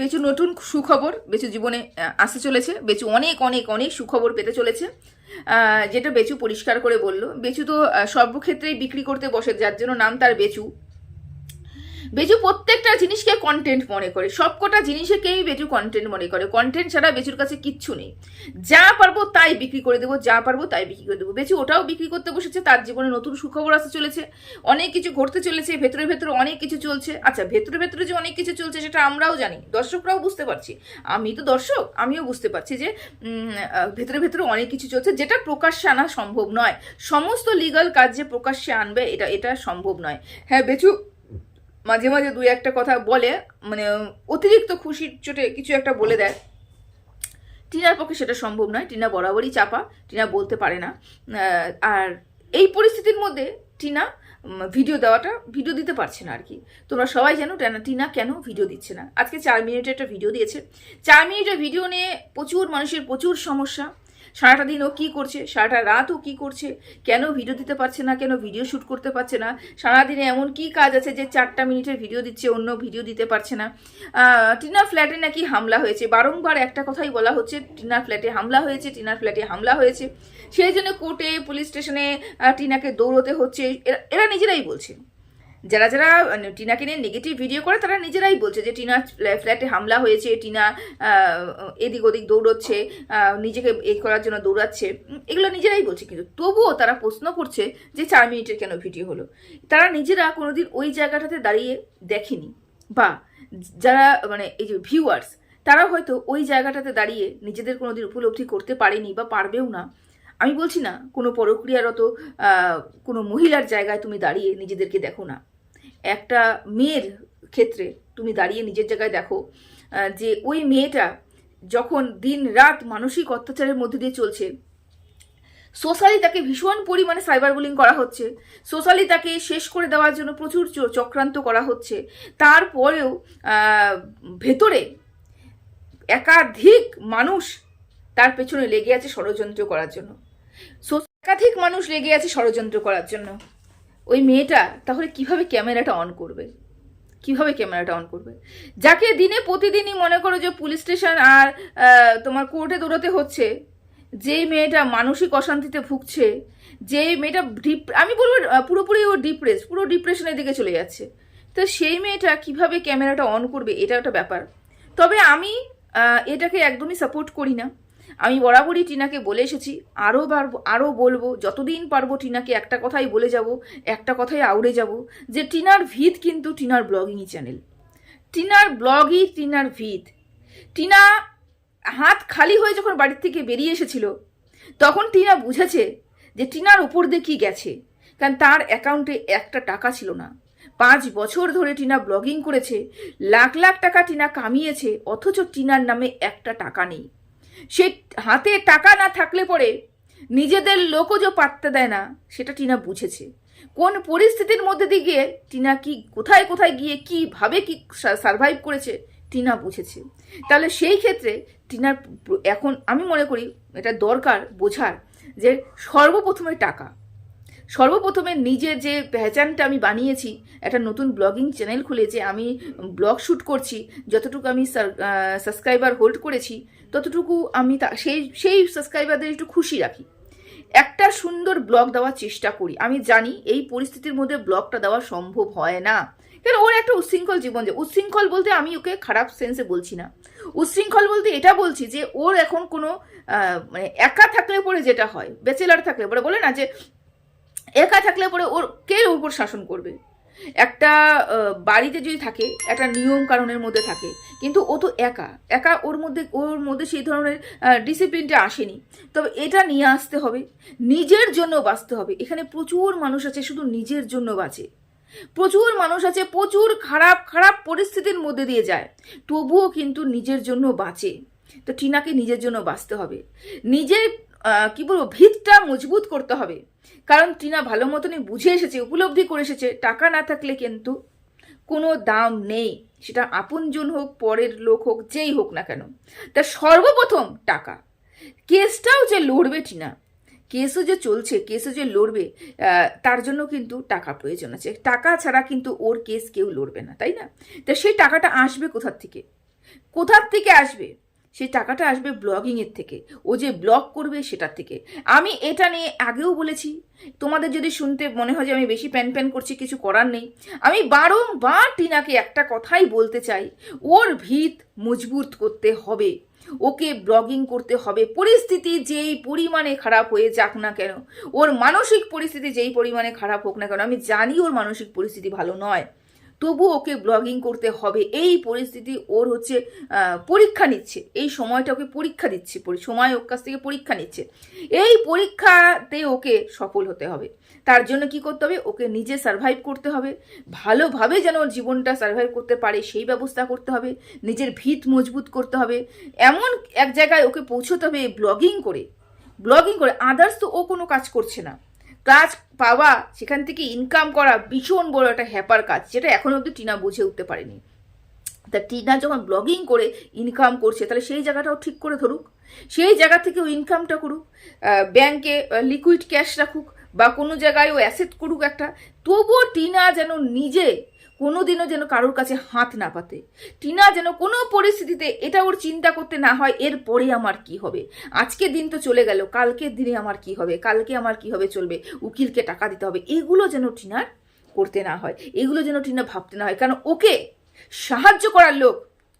বেচু নতুন সুখবর, বেচু জীবনে আসতে চলেছে। বেচু অনেক অনেক অনেক সুখবর পেতে চলেছে। যেটা বেচু পরিষ্কার করে বলল। বেচু তো সর্বক্ষেত্রেই বিক্রি করতে বসে, যার জন্য নাম তার বেচু। বেচু প্রত্যেকটা জিনিসকে কন্টেন্ট মনে করে। সবকটা জিনিসকেই বেচু কন্টেন্ট মনে করে। কন্টেন্ট ছাড়া বেচুর কাছে কিচ্ছু নেই। যা পারব তাই বিক্রি করে দেবো, যা পারব তাই বিক্রি করে দেবো। বেচু ওটাও বিক্রি করতে বসেছে, তার জীবনে নতুন সুখবর আসতে চলেছে। অনেক কিছু ঘটতে চলেছে, ভেতরে ভেতরে অনেক কিছু চলছে। আচ্ছা ভেতরে ভেতরে যে অনেক কিছু চলছে, সেটা আমরাও জানি। দর্শকরাও বুঝতে পারছি। আমি তো দর্শক, আমিও বুঝতে পারছি যে ভেতরে ভেতরে অনেক কিছু চলছে, যেটা প্রকাশ্যে আনা সম্ভব নয়। সমস্ত লিগাল কাজ যে প্রকাশ্যে আনবে, এটা এটা সম্ভব নয়। হ্যাঁ বেচু মাঝে মাঝে দুই একটা কথা বলে মানে অতিরিক্ত খুশির চোটে কিছু একটা বলে দেয়। টিনার পক্ষে সেটা সম্ভব নয়। টিনা বরাবরই চাপা, টিনা বলতে পারে না। আর এই পরিস্থিতির মধ্যে টিনা ভিডিও দেওয়াটা ভিডিও দিতে পারছে না আর কি। তোমরা সবাই জানো টিনা- টিনা কেন ভিডিও দিচ্ছে না? আজকে চার মিনিটের একটা ভিডিও দিয়েছে। চার মিনিটের ভিডিও নিয়ে প্রচুর মানুষের প্রচুর সমস্যা। সারাটা দিন ও কী করছে, সারাটা রাত ও কী করছে, কেন ভিডিও দিতে পারছে না, কেন ভিডিও শ্যুট করতে পারছে না, সারাদিনে এমন কি কাজ আছে যে চারটা মিনিটের ভিডিও দিচ্ছে, অন্য ভিডিও দিতে পারছে না। টিনার ফ্ল্যাটে নাকি হামলা হয়েছে। বারংবার একটা কথাই বলা হচ্ছে টিনার ফ্ল্যাটে হামলা হয়েছে, টিনার ফ্ল্যাটে হামলা হয়েছে। সেই জন্য কোর্টে, পুলিশ স্টেশনে টিনাকে দৌড়তে হচ্ছে। এরা- এরা নিজেরাই বলছে। যারা যারা মানে, টিনাকে নিয়ে নেগেটিভ ভিডিও করে তারা নিজেরাই বলছে যে টিনা ফ্ল্যাটে হামলা হয়েছে টিনা এদিক ওদিক দৌড়চ্ছে নিজেকে এ করার জন্য দৌড়াচ্ছে। এগুলো নিজেরাই বলছে কিন্তু তবুও তারা প্রশ্ন করছে যে চার মিনিটের কেন ভিডিও হলো? তারা নিজেরা কোনোদিন ওই জায়গাটাতে দাঁড়িয়ে দেখেনি। বা যারা মানে এই যে ভিউয়ার্স তারা হয়তো ওই জায়গাটাতে দাঁড়িয়ে নিজেদের কোনোদিন উপলব্ধি করতে পারেনি বা পারবেও না। আমি বলছি না কোনো পরক্রিয়ারত কোনো মহিলার জায়গায় তুমি দাঁড়িয়ে নিজেদেরকে দেখো না। একটা মেয়ের ক্ষেত্রে তুমি দাঁড়িয়ে নিজের জায়গায় দেখো যে ওই মেয়েটা যখন দিন রাত মানসিক অত্যাচারের মধ্যে দিয়ে চলছে, সোশ্যালি তাকে ভীষণ পরিমাণে সাইবার বুলিং করা হচ্ছে, সোশ্যালি তাকে শেষ করে দেওয়ার জন্য প্রচুর চক্রান্ত করা হচ্ছে, তারপরেও ভেতরে একাধিক মানুষ তার পেছনে লেগে আছে ষড়যন্ত্র করার জন্য। একাধিক মানুষ লেগে আছে ষড়যন্ত্র করার জন্য। ওই মেয়েটা তাহলে কীভাবে ক্যামেরাটা অন করবে? কীভাবে ক্যামেরাটা অন করবে? যাকে দিনে প্রতিদিনই মনে করো যে পুলিশ স্টেশন আর তোমার কোর্টে দৌড়াতে হচ্ছে, যেই মেয়েটা মানসিক অশান্তিতে ভুগছে যে মেয়েটা ডিপ আমি বলব পুরোপুরি ও ডিপ্রেস পুরো ডিপ্রেশনের দিকে চলে যাচ্ছে। তো সেই মেয়েটা কীভাবে ক্যামেরাটা অন করবে, এটা একটা ব্যাপার। তবে আমি এটাকে একদমই সাপোর্ট করি না। আমি বরাবরই টিনাকে বলে এসেছি আরও বাড়বো আরও বলব, যতদিন পারব টিনাকে একটা কথাই বলে যাব, একটা কথাই আউড়ে যাব, যে টিনার ভিত কিন্তু টিনার ব্লগিংই চ্যানেল। টিনার ব্লগই টিনার ভিত। টিনা হাত খালি হয়ে যখন বাড়ির থেকে বেরিয়ে এসেছিল, তখন টিনা বুঝেছে যে টিনার উপর দিয়ে গেছে, কারণ তার অ্যাকাউন্টে একটা টাকা ছিল না। পাঁচ বছর ধরে টিনা ব্লগিং করেছে, লাখ লাখ টাকা টিনা কামিয়েছে, অথচ টিনার নামে একটা টাকা নেই। সে হাতে টাকা না থাকলে পরে নিজেদের লোকও যে পাত্তা দেয় না, সেটা টিনা বুঝেছে। কোন পরিস্থিতির মধ্যে দিয়ে গিয়ে টিনা কি, কোথায় কোথায় গিয়ে কীভাবে কি সার্ভাইভ করেছে, টিনা বুঝেছে। তাহলে সেই ক্ষেত্রে টিনার এখন আমি মনে করি এটা দরকার বোঝার যে সর্বপ্রথমে টাকা। সর্বপ্রথমে নিজের যে পেহচানটা আমি বানিয়েছি, একটা নতুন ব্লগিং চ্যানেল খুলে যে আমি ব্লগ শ্যুট করছি, যতটুকু আমি সাবস্ক্রাইবার হোল্ড করেছি, ততটুকু আমি সেই সেই সাবস্ক্রাইবারদের একটু খুশি রাখি। একটা সুন্দর ব্লগ দেওয়ার চেষ্টা করি। আমি জানি এই পরিস্থিতির মধ্যে ব্লগটা দেওয়া সম্ভব হয় না। কেন? ওর একটা উচ্ছৃঙ্খল জীবন যে উচ্ছৃঙ্খল বলতে আমি ওকে খারাপ সেন্সে বলছি না। উচ্ছৃঙ্খল বলতে এটা বলছি যে, ওর এখন কোনো মানে একা থাকলে পরে যেটা হয় ব্যাচেলার থাকলে পরে, বলে না যে একা থাকলে পরে ওর কে ওর উপর শাসন করবে? একটা বাড়িতে যদি থাকে, একটা নিয়ম কারণের মধ্যে থাকে, কিন্তু ও তো একা। একা ওর মধ্যে ওর মধ্যে সেই ধরনের ডিসিপ্লিনটা আসেনি। তবে এটা নিয়ে আসতে হবে। নিজের জন্য বাঁচতে হবে। এখানে প্রচুর মানুষ আছে, শুধু নিজের জন্য বাঁচে। প্রচুর মানুষ আছে, প্রচুর খারাপ খারাপ পরিস্থিতির মধ্যে দিয়ে যায়। তবুও কিন্তু নিজের জন্য বাঁচে। তো টিনাকে নিজের জন্য বাঁচতে হবে। নিজের কি বলব, ভিতটা মজবুত করতে হবে। কারণ টিনা ভালো মতনই বুঝে এসেছে, উপলব্ধি করে এসেছে, টাকা না থাকলে কিন্তু কোনো দাম নেই। সেটা আপনজন হোক, পরের লোক হোক, যেই হোক না কেন। তা সর্বপ্রথম টাকা। কেসটাও যে লড়বে টিনা, কেসও যে চলছে, কেসও যে লড়বে তার জন্য কিন্তু টাকা প্রয়োজন আছে। টাকা ছাড়া কিন্তু ওর কেস কেউ লড়বে না, তাই না? তা সেই টাকাটা আসবে কোথার থেকে? কোথার থেকে আসবে? সেই টাকাটা আসবে ব্লগিংয়ের থেকে। ও যে ব্লগ করবে সেটার থেকে। আমি এটা নিয়ে আগেও বলেছি। তোমাদের যদি শুনতে মনে হয় যে আমি বেশি প্যান প্যান করছি, কিছু করার নেই। আমি বারংবার টিনাকে একটা কথাই বলতে চাই। ওর ভিত মজবুত করতে হবে। ওকে ব্লগিং করতে হবে। পরিস্থিতি যেই পরিমাণে খারাপ হয়ে যাক না কেন, ওর মানসিক পরিস্থিতি যেই পরিমাণে খারাপ হোক না কেন, আমি জানি ওর মানসিক পরিস্থিতি ভালো নয়। তবু ওকে ব্লগিং করতে হবে। এই পরিস্থিতি ওর হচ্ছে পরীক্ষা নিচ্ছে। এই সময়টা ওকে পরীক্ষা দিচ্ছে সময় ওর কাছ থেকে পরীক্ষা নিচ্ছে। এই পরীক্ষাতে ওকে সফল হতে হবে। তার জন্য কি করতে হবে? ওকে নিজে সার্ভাইভ করতে হবে। ভালোভাবে যেন ওর জীবনটা সার্ভাইভ করতে পারে, সেই ব্যবস্থা করতে হবে। নিজের ভিত মজবুত করতে হবে। এমন এক জায়গায় ওকে পৌঁছতে হবে ব্লগিং করে। ব্লগিং করে আদার্স তো ও কোনো কাজ করছে না। কাজ পাওয়া, সেখান থেকে ইনকাম করা ভীষণ বড় একটা হ্যাপার কাজ, যেটা এখনও অব্দি টিনা বুঝে উঠতে পারেনি। তা টিনা যখন ব্লগিং করে ইনকাম করছে, তাহলে সেই জায়গাটাও ঠিক করে ধরুক। সেই জায়গা থেকে ইনকামটা করুক ব্যাংকে লিকুইড ক্যাশ রাখুক, বা কোনো জায়গায় ও অ্যাসেট করুক একটা, তবুও টিনা যেন নিজে কোনোদিনও যেন কারোর কাছে হাত না পাতে। টিনা যেন কোনো পরিস্থিতিতে এটা ওর চিন্তা করতে না হয়, এরপরে আমার কি হবে? আজকের দিন তো চলে গেল, কালকের দিনে আমার কি হবে? কালকে আমার কি হবে চলবে? উকিলকে টাকা দিতে হবে। এগুলো যেন টিনার করতে না হয়, এগুলো যেন টিনা ভাবতে না হয়। কারণ ওকে সাহায্য করার লোক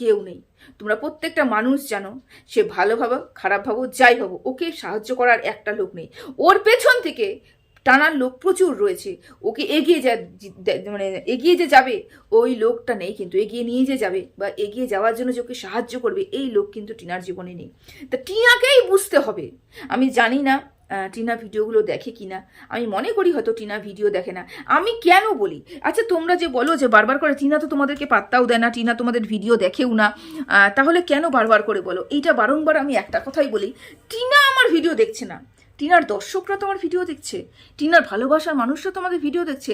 কেউ নেই। তোমরা প্রত্যেকটা মানুষ জানো, সে ভালো ভাবো খারাপ ভাবো যাই ভাবো ওকে সাহায্য করার একটা লোক নেই। ওর পেছন থেকে টানার লোক প্রচুর রয়েছে। ওকে এগিয়ে যা মানে এগিয়ে যে যাবে, ওই লোকটা নেই কিন্তু এগিয়ে নিয়ে যে যাবে বা এগিয়ে যাওয়ার জন্য যে ওকে সাহায্য করবে, এই লোক কিন্তু টিনার জীবনে নেই। তা টিনাকেই বুঝতে হবে। আমি জানি না টিনা ভিডিওগুলো দেখে কিনা। আমি মনে করি হয়তো টিনা ভিডিও দেখে না। আমি কেন বলি? আচ্ছা তোমরা যে বলো যে বারবার করে টিনা তো তোমাদেরকে পাত্তাও দেয় না, টিনা তোমাদের ভিডিও দেখেও না তাহলে কেন বারবার করে বলো? এইটা বারংবার আমি একটা কথাই বলি, টিনা আমার ভিডিও দেখছে না। টিনার দর্শকরা তোমার ভিডিও দেখছে, টিনার ভালোবাসার মানুষরা তোমাদের ভিডিও দেখছে।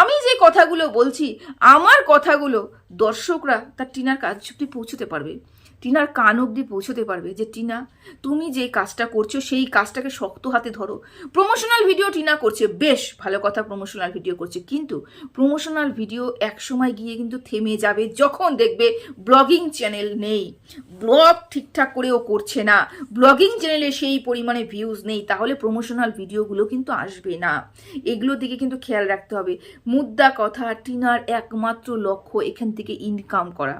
আমি যে কথাগুলো বলছি, আমার কথাগুলো দর্শকরা তার টিনার কাজ চুক্তি পৌঁছতে পারবে। টিনার কান অব্দি পৌঁছতে পারবে যে, টিনা, তুমি যে কাজটা করছ, সেই কাজটাকে শক্ত হাতে ধরো। প্রমোশনাল ভিডিও টিনা করছে। বেশ, ভালো কথা প্রমোশনাল ভিডিও করছে। কিন্তু প্রমোশনাল ভিডিও এক সময় গিয়ে কিন্তু থেমে যাবে যখন দেখবে ব্লগিং চ্যানেল নেই। ব্লগ ঠিকঠাক করেও করছে না। ব্লগিং চ্যানেলে সেই পরিমাণে ভিউজ নেই। তাহলে প্রমোশনাল ভিডিওগুলো কিন্তু আসবে না। এগুলোর দিকে কিন্তু খেয়াল রাখতে হবে। মুদ্রা কথা, টিনার একমাত্র লক্ষ্য এখান থেকে ইনকাম করা।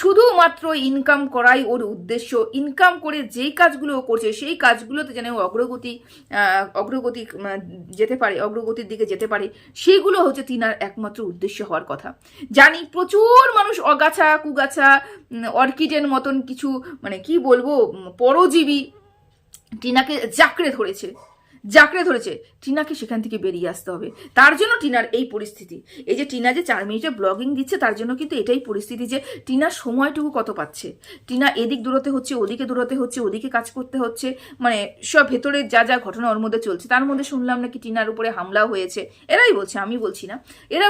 শুধুমাত্র ইনকাম করাই ওর উদ্দেশ্য। ইনকাম করে যেই কাজগুলো করছে, সেই কাজগুলোতে যেন অগ্রগতি অগ্রগতি যেতে পারে, অগ্রগতির দিকে যেতে পারে, সেগুলো হচ্ছে তিনার একমাত্র উদ্দেশ্য হওয়ার কথা। জানি প্রচুর মানুষ অগাছা, কুগাছা অর্কিডের মতন কিছু মানে কি বলব পরজীবী টিনাকে জাকড়ে ধরেছে। জাকড়ে ধরেছে। টিনাকে সেখান থেকে বেরিয়ে আসতে হবে। তার জন্য টিনার এই পরিস্থিতি। এই যে টিনা যে চার মিনিটে ব্লগিং দিচ্ছে, তার জন্য কিন্তু এটাই পরিস্থিতি যে টিনার সময়টুকু কত পাচ্ছে। টিনা এদিক দূরতে হচ্ছে, ওদিকে দূরতে হচ্ছে, ওদিকে কাজ করতে হচ্ছে। মানে সব ভেতরে যা যা ঘটনা ওর মধ্যে চলছে, তার মধ্যে শুনলাম নাকি টিনার উপরে হামলা হয়েছে। এরাই বলছে, আমি বলছি না। এরা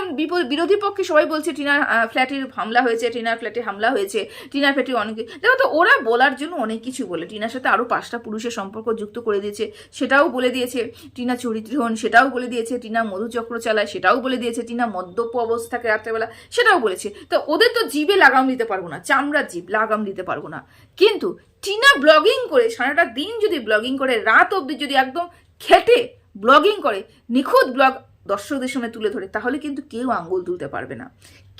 বিরোধী পক্ষে সবাই বলছে, টিনার ফ্ল্যাটের হামলা হয়েছে, টিনার ফ্ল্যাটে হামলা হয়েছে, টিনার ফ্ল্যাটে অনেকে দেখো তো, ওরা বলার জন্য অনেক কিছু বলে। টিনার সাথে আরও পাঁচটা পুরুষের সম্পর্ক যুক্ত করে দিয়েছে, সেটাও বলে দিয়েছে, টিনা চরিত্রহীন সেটাও বলে দিয়েছে, টিনা মধুচক্র চালায় সেটাও বলে দিয়েছে, টিনা মদ্যপ অবস্থা থাকে রাত্রেবেলা সেটাও বলেছে। তো ওদের তো জীবে লাগাম দিতে পারব না চামড়ার জীব লাগাম দিতে পারব না। কিন্তু টিনা ব্লগিং করে সারাটা দিন যদি ব্লগিং করে, রাত অবধি যদি একদম খেটে ব্লগিং করে, নিখুঁত ব্লগ দর্শকদের সামনে তুলে ধরে, তাহলে কিন্তু কেউ আঙ্গুল তুলতে পারবে না।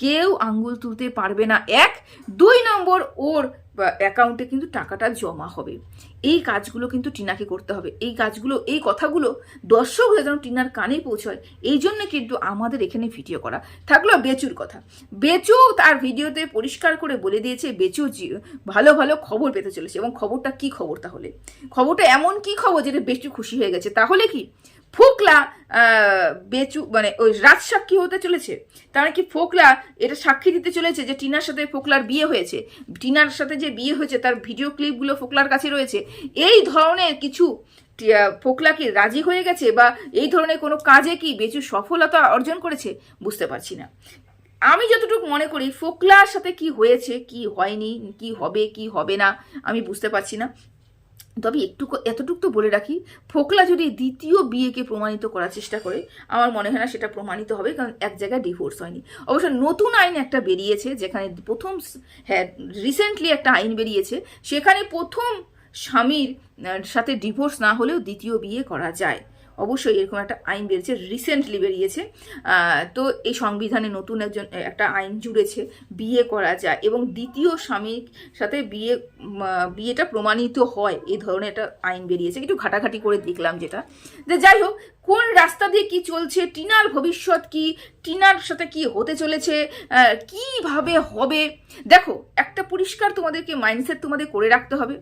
কেউ আঙ্গুল তুলতে পারবে না। এক, দুই নম্বর ওর অ্যাকাউন্টে কিন্তু টাকাটা জমা হবে। এই কাজগুলো কিন্তু টিনাকে করতে হবে। এই কাজগুলো, এই কথাগুলো দর্শক হয়ে যেন টিনার কানে পৌঁছয়, এই জন্য কিন্তু আমাদের এখানে ভিডিও করা। থাকল বেচুর কথা। বেচু তার ভিডিওতে পরিষ্কার করে বলে দিয়েছে, বেচু ভালো ভালো খবর পেতে চলেছে। এবং খবরটা কি খবর তাহলে? খবরটা এমন কি খবর যেটা বেচু খুশি হয়ে গেছে। তাহলে কি? ফোকলা বেচু মানে ওই রাজসাক্ষী হতে চলেছে। তার কি ফোকলা এটা সাক্ষী দিতে চলেছে যে টিনার সাথে ফোকলার বিয়ে হয়েছে। টিনার সাথে যে বিয়ে হয়েছে তার ভিডিও ক্লিপগুলো ফোকলার কাছে রয়েছে। এই ধরনের কিছু ফোকলা কি রাজি হয়ে গেছে বা এই ধরনের কোনো কাজে কি বেচু সফলতা অর্জন করেছে? বুঝতে পারছি না। আমি যতটুকু মনে করি, ফোকলার সাথে কি হয়েছে, কি হয়নি, কি হবে কি হবে না, আমি বুঝতে পারছি না। তবে একটু এতটুকু তো বলে রাখি, ফোকলা যদি দ্বিতীয় বিয়েকে প্রমাণিত করার চেষ্টা করে, আমার মনে হয় না সেটা প্রমাণিত হবে, কারণ এক জায়গায় ডিভোর্স হয়নি। অবশ্য নতুন আইন একটা বেরিয়েছে, যেখানে প্রথম হ্যাঁ রিসেন্টলি একটা আইন বেরিয়েছে, সেখানে প্রথম স্বামীর সাথে ডিভোর্স না হলেও দ্বিতীয় বিয়ে করা যায়। অবশ্যই এরকম একটা আইন বেরিয়েছে রিসেন্টলি বেরিয়েছে। তো এই সংবিধানে নতুন একজন একটা আইন জুড়েছে, বিয়ে করা যায় এবং দ্বিতীয় স্বামীর সাথে বিয়ে বিয়েটা প্রমাণিত হয়। এই ধরনের একটা আইন বেরিয়েছে। একটু ঘাটাঘাটি করে দেখলাম যেটা। যে যাই হোক, কোন রাস্তা দিয়ে কি চলছে, টিনার ভবিষ্যৎ কি, টিনার সাথে কি হতে চলেছে কীভাবে হবে? দেখো, একটা পরিষ্কার তোমাদেরকে মাইন্ডসেট তোমাদের করে রাখতে হবে।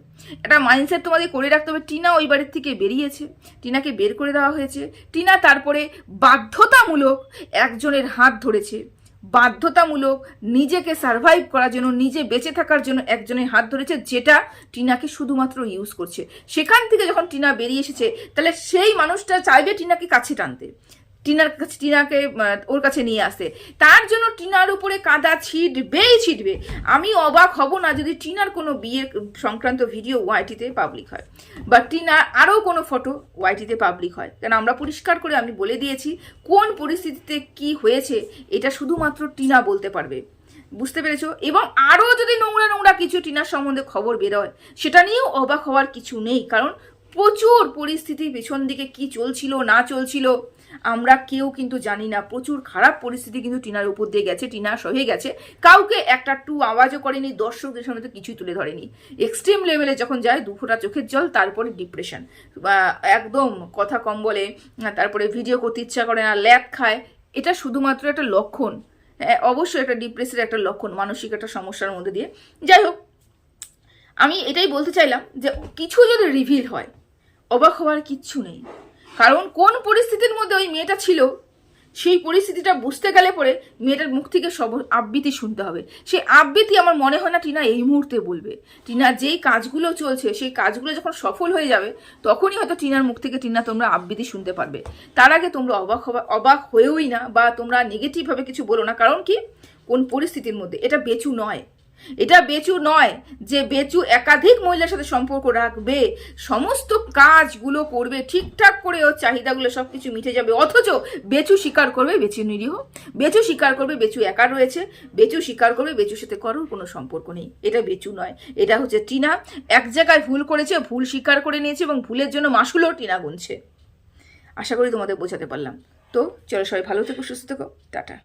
একটা মাইন্ডসেট তোমাদের করে রাখতে হবে। টিনা ওই বাড়ির থেকে বেরিয়েছে। টিনাকে বের করে দেওয়া হয়েছে। টিনা তারপরে বাধ্যতামূলক একজনের হাত ধরেছে। বাধ্যতামূলক নিজেকে সার্ভাইভ করার জন্য, নিজে বেঁচে থাকার জন্য একজনের হাত ধরেছে, যেটা টিনাকে শুধুমাত্র ইউজ করছে। সেখান থেকে যখন টিনা বেরিয়ে এসেছে, তাহলে সেই মানুষটা চাইবে টিনাকে কাছে টানতে। টিনার কাছে, টিনাকে ওর কাছে নিয়ে আসে। তার জন্য টিনার উপরে কাদা ছিটবেই ছিটবে। আমি অবাক হব না যদি টিনার কোনো বিয়ের সংক্রান্ত ভিডিও ওয়াইটিতে পাবলিক হয়। বা টিনার আরও কোনো ফটো ওয়াইটিতে পাবলিক হয়। কারণ আমরা পরিষ্কার করে আমি বলে দিয়েছি কোন পরিস্থিতিতে কি হয়েছে, এটা শুধুমাত্র টিনা বলতে পারবে। বুঝতে পেরেছ? এবং আরও যদি নোংরা নোংরা কিছু টিনার সম্বন্ধে খবর বেরোয়, সেটা নিয়েও অবাক হওয়ার কিছু নেই। কারণ প্রচুর পরিস্থিতি, পেছন দিকে কি চলছিল, না চলছিল। আমরা কেউ কিন্তু জানি না। প্রচুর খারাপ পরিস্থিতি কিন্তু টিনার উপর দিয়ে গেছে টিনা সহে গেছে। কাউকে একটা টু আওয়াজও করেনি দর্শকদের সামনে তো কিছুই তুলে ধরেনি। এক্সট্রিম লেভেলে যখন যায় দু ফোঁটা চোখের জল তারপরে ডিপ্রেশন একদম কথা কম বলে তারপরে ভিডিও করতে ইচ্ছা করে না ল্যাদ খায়। এটা শুধুমাত্র একটা লক্ষণ। হ্যাঁ, অবশ্যই একটা ডিপ্রেসের একটা লক্ষণ মানসিক একটা সমস্যার মধ্যে দিয়ে। যাই হোক আমি এটাই বলতে চাইলাম যে কিছু যদি রিভিল হয় অবাক হওয়ার কিচ্ছু নেই। কারণ কোন পরিস্থিতির মধ্যে ওই মেয়েটা ছিল, সেই পরিস্থিতিটা বুঝতে গেলে পরে মেয়েটার মুখ থেকে সব আবৃত্তি শুনতে হবে। সেই আবৃত্তি আমার মনে হয় না টিনা এই মুহূর্তে বলবে। টিনা যেই কাজগুলো চলছে, সেই কাজগুলো যখন সফল হয়ে যাবে, তখনই হয়তো টিনার মুখ থেকে টিনা তোমরা আবৃত্তি শুনতে পারবে। তার আগে তোমরা অবাক অবাক হয়েওই না বা তোমরা নেগেটিভভাবে কিছু বলো না। কারণ কি? কোন পরিস্থিতির মধ্যে? এটা বেচু নয়। এটা বেচু নয় যে বেচু একাধিক মহিলার সাথে সম্পর্ক রাখবে। সমস্ত কাজগুলো করবে, ঠিকঠাক করে ওর চাহিদাগুলো সব কিছু মিটে যাবে। অথচ বেচু স্বীকার করবে, বেচু নিরীহ। বেচু স্বীকার করবে, বেচু একা রয়েছে। বেচু স্বীকার করবে, বেচুর সাথে কারোর কোনো সম্পর্ক নেই। এটা বেচু নয়। এটা হচ্ছে টিনা। এক জায়গায় ভুল করেছে, ভুল স্বীকার করে নিয়েছে এবং ভুলের জন্য মাসুলও টিনা গুনছে। আশা করি তোমাদের বোঝাতে পারলাম। তো চলো সবাই ভালো থেকো, সুস্থ থেকো। টাটা।